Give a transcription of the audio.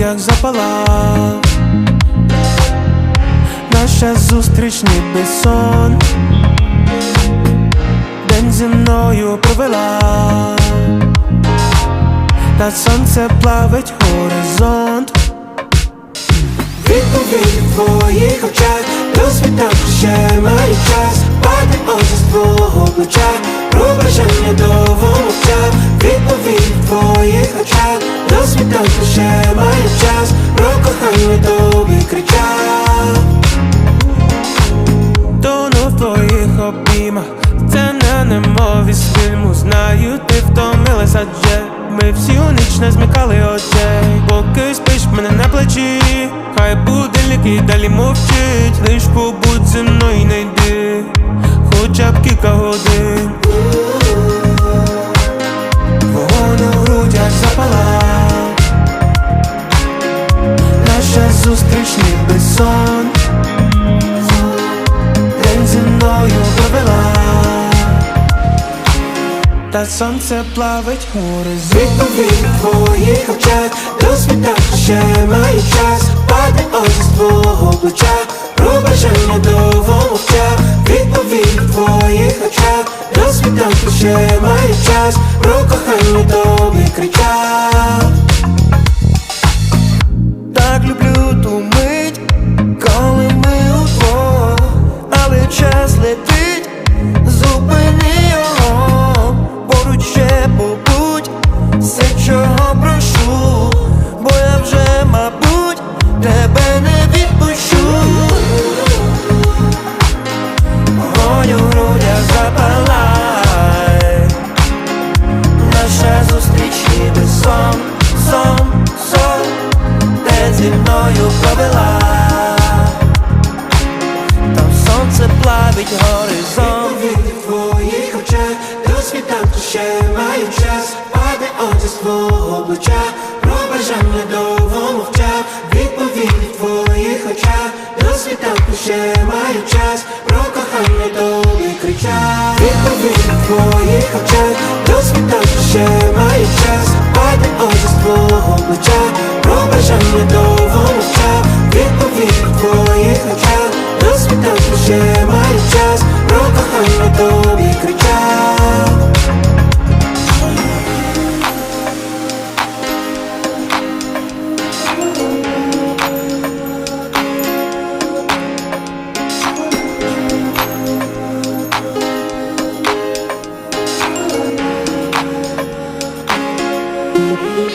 грудях запалав Наша зустріч ніби сон. День зі мною провела. Та сонце плавить горизонт. Відповіді в твоїх очах. До світанку ще маю час. Паде очі з твого плеча. Про бажання довго мовчав Відповіді в твоїх очах. До світанку ще маю фільму Знаю, ти втомилась, адже Ми всю ніч не змикали очей. Поки спиш мене на плечі. Хай будильник і далі мовчить. Лиш побудь зі мною не йди. Хоча б кілька годин. Вогонь у грудях запалав Наша зустріч Та сонце плавить горизонт Відповідь твоїх очах До ще маю час. Паде очі з твого плеча. Про бажання довго мовчав Відповідь твоїх очах До ще маю час. Про кохання тобі кричав Так люблю ту плавить горизонт. Відповіді в твоїх очах До світанку ще маю час. Паде очі з твого плеча. Про бажання в хоча до світанку ще маю час, про кохання тобі кричать. Відповідь в твоїх очах, до світанку ще маю час, паде очі з твого плеча, про бажання довго мовчав. you.